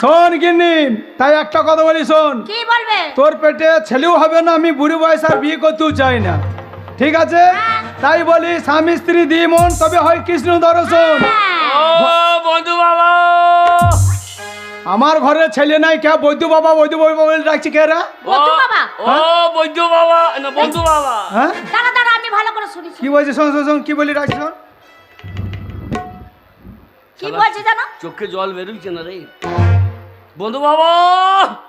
শোন গিন্নি তাই একটা কথা বলি শোন। কি বলবে? তোর পেটে ছেলেও হবে না আমি বুড়ি বয়স আর বিয়ে করতেও চাই না। ঠিক আছে? হ্যাঁ। তাই বলি স্বামী স্ত্রী দিয়ে মন তবে হয় কৃষ্ণ দর্শন হ্যাঁ। ও বন্ধু বাবা। আমার ঘরে ছেলে নাই কে বৈদ্য বাবা বৈদ্য বাবা বলে ডাকছি কে রা? বন্ধু বাবা। ও বৈদ্য বাবা না বন্ধু বাবা। হ্যাঁ? দাঁড়া দাঁড়া আমি ভালো করে শুনি কি বলছে শোন শোন শোন কি বলি ডাকছি শোন? কি বলছে জানো? চোখে জল বেরোচ্ছে না রে? বন্ধু বাবা!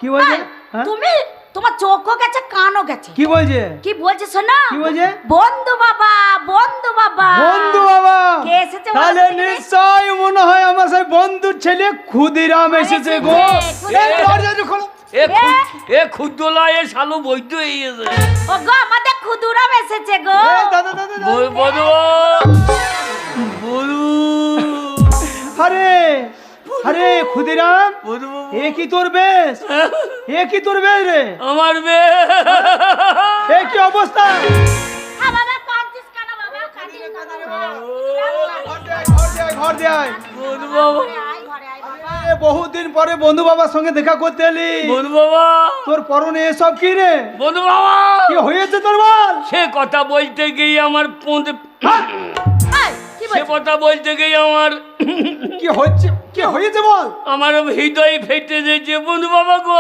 কি বলছে? হ্যাঁ? তুমি তোমার চোখও গেছে কানও গেছে। কি বলছে? কি বলছে শোনো? কি বলছে? বন্ধু বাবা বন্ধু বাবা। বন্ধু বাবা! কে এসেছে তাহলে নিশ্চয় মনে হয় আমার সেই বন্ধুর ছেলে ক্ষুদিরাম এসেছে গো। এসেছে, এই দরজাটা খোলো। এ এ ক্ষুদ্রলা এ শালু বৈদ্য এই এসে। ও গো আমাদের ক্ষুদুরাম এসেছে গো। দাদা দাদা। বন্ধু বলু। আরে! আরে ক্ষুদিরাম এ কি তোর বেশ? এ কি তোর বেশ রে? আমার মেয়ে এ কি অবস্থা? হ্যাঁ বাবা কাঁদছিস কেন বাবা? কাঁদিস না বাবা। ঘর দে ঘর দে আয়, ঘর দে আয়। বন্ধু বাবা ঘরে আয়, ঘরে আয় বাবা। এ বহুদিন পরে বন্ধু বাবার সঙ্গে দেখা করতে এলি। বন্ধু বাবা। তোর পরনে এসব কি রে? বন্ধু বাবা। কি হয়েছে তোর বল? সে কথা বলতে গিয়ে আমার কি সে কথা বলতে গিয়ে আমার কি হচ্ছে? কি হয়েছে বল? আমার হৃদয় ফেটে দিয়েছে বন্ধু বাবা গো।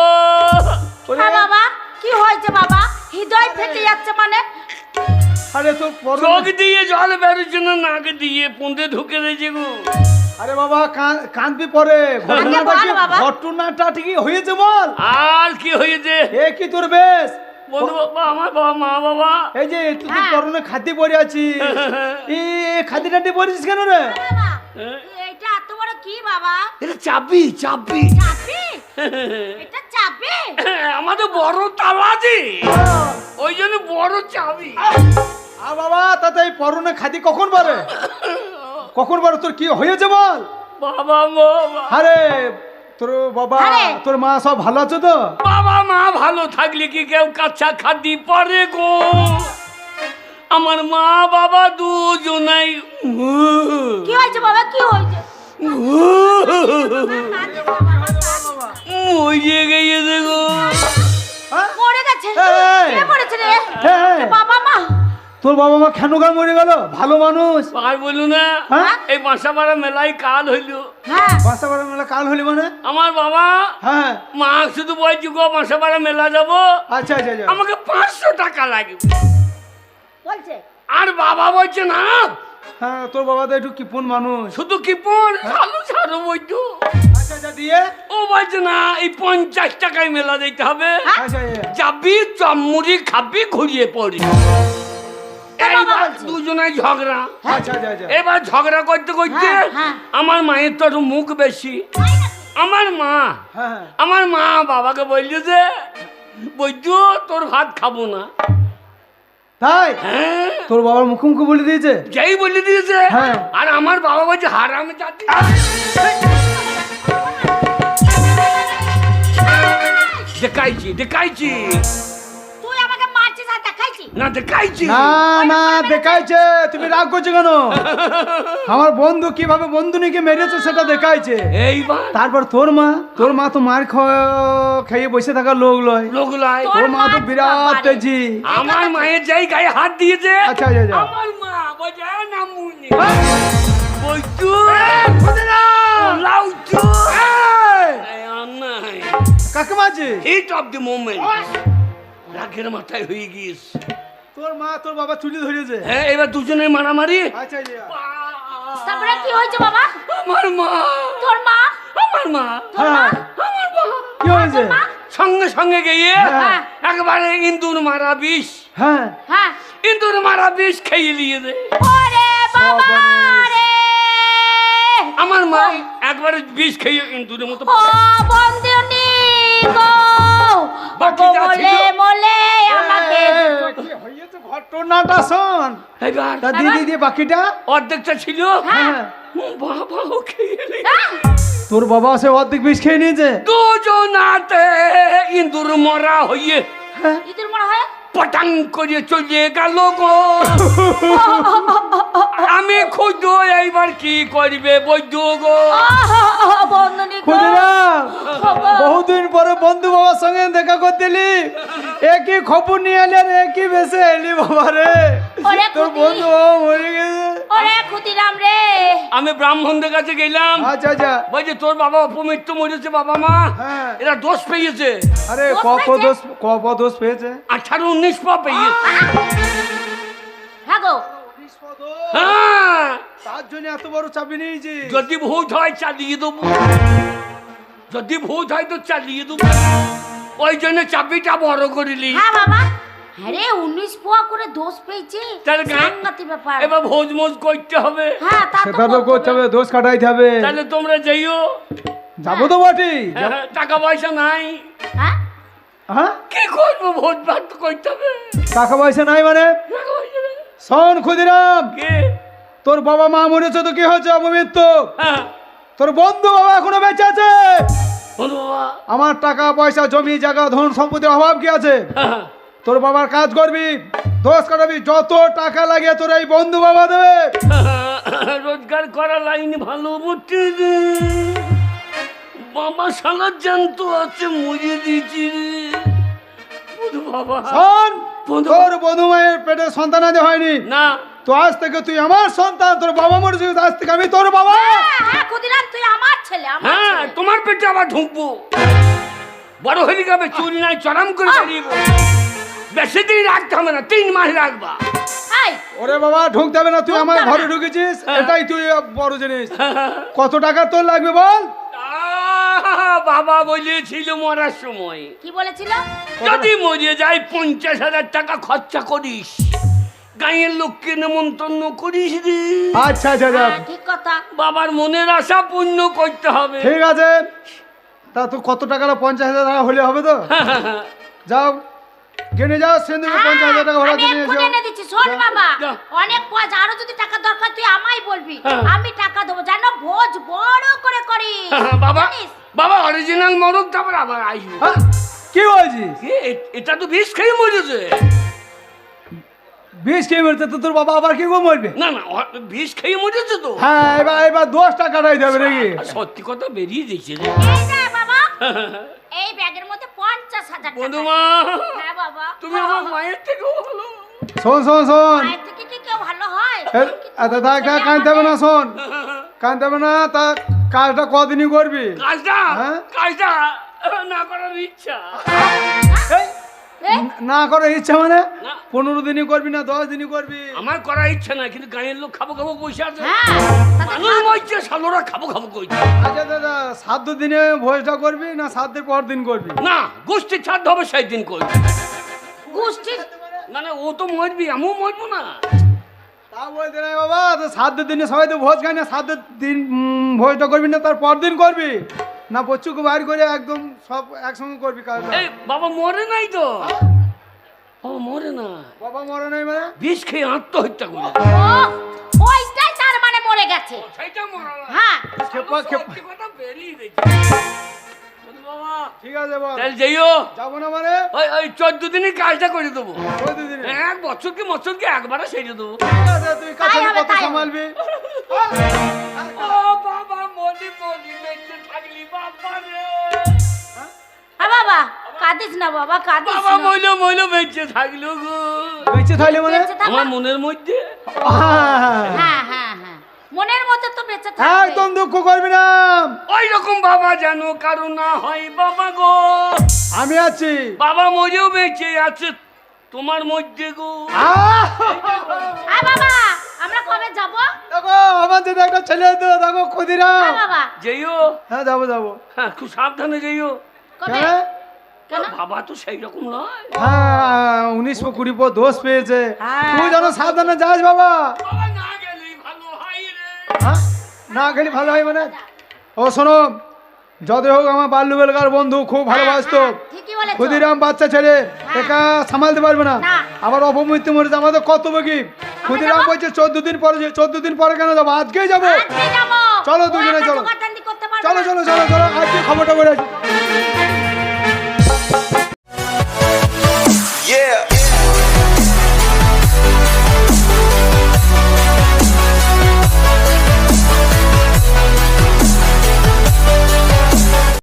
হ্যাঁ বাবা কি হয়েছে বাবা? হৃদয় ফেটে যাচ্ছে মানে? আরে তোর পরনে চোখ দিয়ে জল বেরোচ্ছে না নাক দিয়ে পুঁতে ঢুকে দিয়েছে গো। আরে বাবা কান- কাঁদবি পরে। ঘটনাটা কি ঘটনাটা ঠিকই হয়েছে বল? আর কি হয়েছে? এ কি তোর বেশ? বন্ধু বাবা আমার বাবা মা বাবা। এই যে তুই তো হ্যাঁ। পরনে খাদ্য পরে আছিস? পরেছিস কেন রে? বাবা হ্যাঁ? এইটা এত বড় কি বাবা? এটা চাবি চাবি। চাপি এটা চাপি আমাদের বড় তালাজি ওই জন্য বড় চাবি। বাবা তাতে এই পরনে খাদি কখন পরে কখন পরে তোর কি হয়েছে বল? বাবা বাবা। আরে তোর বাবা তোর মা সব ভালো আছে তো? বাবা মা ভালো থাকলে কি কেউ কাচ্চা খাদি পরে গো? আমার মা বাবা দুজনাই কি হয়েছে বাবা? কি হয়েছে? মরিয়ে গিয়েছে গো? মরে গেছে। কে মরেছে রে। বাবা মা? তোর বাবা মা কেন গান মরে গেল? ভালো মানুষ। আর বলু না হ্যাঁ? এই বাসাপাড়া মেলায় কাল হইল। হ্যাঁ। বাসা বাড়া মেলা কাল হলি মানে? আমার বাবা হ্যাঁ। মা শুধু বলছি গো বাসাপাড়া মেলা যাব। আচ্ছা আচ্ছা আচ্ছা। আমাকে পাঁচশো টাকা লাগবে। বলছে। আর বাবা বলছে না হ্যাঁ তোর বাবা তো একটু কিপুন মানুষ। শুধু কি পর চালু ছাড়ো বইতো আচ্ছা আচ্ছা দিয়ে? ও বলছে না এই পঞ্চাশ টাকায় মেলা দিতে হবে। আচ্ছা আচ্ছা। যাবি চমড়ি খাবি ঘুরিয়ে পড়ি। দুজনাই ঝগড়া। আচ্ছা এবার ঝগড়া করতে করতে হ্যাঁ, হ্যাঁ। আমার মায়ের তো একটু মুখ বেশি। আমার মা হ্যাঁ হ্যাঁ। আমার মা বাবাকে বলছে যে বৈদ্য তোর ভাত খাব না। তাই? হ্যাঁ। তোর বাবার মুখোমুখি বলে দিয়েছে? যেই বলে দিয়েছে হ্যাঁ। আর আমার বাবা বলছে হারামে জাতি। দেখাইছি দেখাইছি। না দেখাইছি। না না দেখাইছে। তুমি রাগ করছ কেন? আমার বন্ধু কীভাবে বন্ধুনিকে মেরেছে সেটা দেখাইছে। এইবার? তারপর তোর মা তোর মা তো মার খেয়ে বসে থাকার লোক লয়। লোক লাই তোর মা তো বিরাট তেজি। আমার মায়ের যাই গায়ে হাত দিয়েছে। আচ্ছা আচ্ছা আচ্ছা। আমার মা না মুনি বৈদ্যু। লাউচু নাই কাকে হিট অফ দি মোমেন্ট রাগের মাথায় হয়ে গিয়েছে। তোর মা তোর বাবা চুলি ধরেছে। হ্যাঁ এবার দুজনে মারামারি? আচ্ছা আচ্ছা। তারপরে কি হয়েছে বাবা? আমার মা। তোর মা? আমার মা। হ্যাঁ। আমার মা। কি হয়েছে? সঙ্গে সঙ্গে গিয়ে হ্যাঁ। একবারে ইন্দুর মারা বিষ। হ্যাঁ। হ্যাঁ। ইন্দুর মারা বিষ খেয়ে নিয়ে দে। ওরে বাবা রে। আমার মা একবারে বিষ খেয়ে ইন্দুরের মতো ও বন্ধুনি গো। বাকি যা ছিল- বলে আমাকে কি হয়েছে ঘটনাটা শোন এবার তা দিদি দিয়ে বাকিটা? অর্ধেকটা ছিল। হ্যাঁ। বাবা ও খেয়ে? তোর বাবা সে অর্ধেক বিষ খেয়ে নিয়েছে? দুজনাতে ইন্দুর মরা হইয়ে। ইঁদুর মরা হয়? পটাং করে চলে গেল গো। আমি খুঁজ এইবার কি করবে বৈদ্য গো। বহুদিন পরে বন্ধু বাবার সঙ্গে দেখা করতে এলি একই খবর নিয়ে এলি আর একই বেসে এলি বাবা রে? তোর বন্ধু বাবা মরে গেছে। রে। আমি ব্রাহ্মণদের কাছে গেলাম। আচ্ছা আচ্ছা। বলছে তোর বাবা অপমৃত্যু মরেছে বাবা মা। হ্যাঁ। এরা দোষ পেয়েছে। আরে পেয়েছে? দোষ কপ দোষ পেয়েছে? আঠারো উনিশ পা পেয়েছে হ্যাঁ গো হ্যাঁ। তার জন্য এত বড় চাবি নিয়েছি যদি ভূত হয় চালিয়ে দেবো। যদি ভূত হয় তো চালিয়ে দেবো। ওই জন্য চাবিটা বড় করিলি। হ্যাঁ বাবা। আরে উনিশ পোয়া করে দোষ পেয়েছে। তাহলে ব্যাপার। এবার ভোজ মোজ করতে হবে। হ্যাঁ তা সেটা তো করতে হবে। দোষ কাটাইতে হবে। তাহলে তোমরা যাইও। যাব তো বটি। হ্যাঁ, টাকা পয়সা নাই। হ্যাঁ? হ্যাঁ? কি করব ভোট ভাত তো করতে হবে। টাকা পয়সা নাই মানে? শোন ক্ষুদিরাম। কে? তোর বাবা মা মরেছে তো কি হয়েছে? অপমৃত্যু। হ্যাঁ। তোর বন্ধু বাবা এখনও বেঁচে আছে। আমার টাকা পয়সা জমি জায়গা ধন সম্পত্তির অভাব কি আছে? হ্যাঁ, তোর বাবার কাজ করবি দোষ কাটাবি যত টাকা লাগে তোর এই বন্ধু বাবা দেবে। রোজগার করা লাইন ভালো রে বাবা সালা জানতো আছে মরে দিয়েছি রে। বধু বাবা। শোন বন্ধু- তোর বন্ধু মায়ের পেটে সন্তান আদি হয়নি। না। তো আজ থেকে তুই আমার সন্তান তোর বাবা মরেছে আজ থেকে আমি তোর বাবা। হ্যাঁ হ্যাঁ ক্ষুদিরাম তুই আমার ছেলে আমার হ্যাঁ তোমার পেটে আবার ঢুকবো। বড় হয়ে যাবে চুল নাই চরম করে বেরিয়ে বেশি দিন রাখতে হবে না তিন মাস রাখবা। ওরে বাবা ঢুকতে হবে না তুই আমার ঘরে ঢুকেছিস এটাই তুই বড় জিনিস। কত টাকা তোর লাগবে বল? বাবা বলেছিল মরার সময়। কি বলেছিল? যদি মরে যাই পঞ্চাশ হাজার টাকা খরচা করিস। গাঁয়ের লোককে নেমন্তন্ন করিস রে। আচ্ছা আচ্ছা আচ্ছা। হ্যাঁ, ঠিক কথা। বাবার মনের আশা পূর্ণ করতে হবে। ঠিক আছে। তা তুই কত টাকা পঞ্চাশ হাজার টাকা হলে হবে তো? যাও কিনে যাও সিন্ধুকে হ্যাঁ, পঞ্চাশ হাজার টাকা ভাড়া আমি এক্ষুনি এসো এনে দিচ্ছি। শোন যা। বাবা যা। অনেক পয়সা। আরও যদি টাকা দরকার তুই আমায় বলবি। হ্যাঁ। আমি টাকা দেবো। জানো ভোজ বড় করে করি বাবা। জানিস? বাবা অরিজিনাল মরুক তারপর আবার আসব। হ্যাঁ, কি বলছিস? এ- এটা তো বিষ খেয়ে মরেছে। বিষ খেয়ে মরতে তো তোর বাবা আবার কি গো মরবে? না না অ- বিষ খেয়ে মরেছে তো। হ্যাঁ এবার এবার দশ টাকা কাটাই দেবে নাকি? সত্যি কথা বেরিয়ে দিয়েছে রে। এই যে বাবা এই ব্যাগের মধ্যে পঞ্চাশ হাজার টাকা বন্ধুমা আছে। হ্যাঁ বাবা। তুমি আমার মায়ের থেকেও ভালো। শোন শোন শোন। মায়ের থেকে কি কেউ ভালো হয়? এ, আচ্ছা হবে না শোন। কাঁদতে হবে না তা কাজটা কদিনই করবি? কাজটা? হ্যাঁ? কাজটা না করার ইচ্ছা। না করার ইচ্ছা মানে? পনেরো দিনই করবি না দশ দিনই করবি? আমার করার ইচ্ছা না কিন্তু গাঁয়ের লোক খাব খাব বসে আছে। হ্যাঁ মানুষ মরছে সালোরা খাব খাব কইছে আচ্ছা দাদা সাত দিনে ভোজটা করবি না সাত দিন পর দিন করবি? না গোষ্ঠীর ছাড় হবে সেই দিন করবি। গোষ্ঠী মানে ও তো মরবি আমিও মরবো না। তা বলতে নাই বাবা তো সাত দিনে সবাই তো ভোজ খাই না সাত দিন ভোজটা করবি না তার পরদিন করবি। না বচ্চুকে বাইর করে একদম সব একসঙ্গে করবি কাজটা এই বাবা মরে নাই তো? বাবা মরে না বাবা মরে নাই মানে? বিষ খেয়ে আত্মহত্যা করে ও ওইটাই তার মানে মরে গেছে। সেইটা মরা না হ্যাঁ। খেপা খেপা। বেরিয়ে ঠিক আছে তাহলে যাইও। যাব না মানে? ওই ওই চোদ্দ দিনই কাজটা করে দেবো। এক বছর কি বছর কি একবারে সেরে দেবো। ঠিক আছে তুই কাছে কত সামালবি? ও বাবা মলি মলি বেঁচে থাকলি বাবা রে। হ্যাঁ বাবা কাঁদিস না বাবা কাঁদিস বাবা না। মইলো মইলো বেঁচে থাকল গো। বেঁচে থাকলে মানে? আমার মনের মধ্যে। হ্যাঁ, বেঁচে থাকবে। একদম দুঃখ করবি না। ওই রকম বাবা জানো কারও না হয় বাবা গো। আমি আছি। বাবা মরেও বেঁচে আছে তোমার মধ্যে গো। বাবা আমরা কবে যাব? দেখো আমার একটা ছেলে তো দেখো ক্ষুদিরাম। হ্যাঁ বাবা। যেইও। হ্যাঁ যাব যাব। হ্যাঁ খুব সাবধানে কবে? হ্যাঁ? কেন? বাবা তো সেই রকম নয়। হ্যাঁ উনিশশো কুড়ি পর দোষ পেয়েছে। তুই যেন সাবধানে যাস বাবা। বাবা না গেলেই ভালো হয় রে। হ্যাঁ? না খেলে ভালো হয় মানে? ও শোনো যতই হোক আমার বাল্যবেলকার বন্ধু খুব ভালোবাসতো। হ্যাঁ, ক্ষুদিরাম বাচ্চা ছেলে একা সামালতে পারবে না। আবার অপমৃত্যু মরেছে আমাদের কত কি? ক্ষুদিরাম বলছে চোদ্দ দিন পরে চোদ্দ দিন পরে কেন যাব? আজকেই যাব। চলো দুজনে চলো। চলো চলো চলো চলো আজকে খবরটা বলে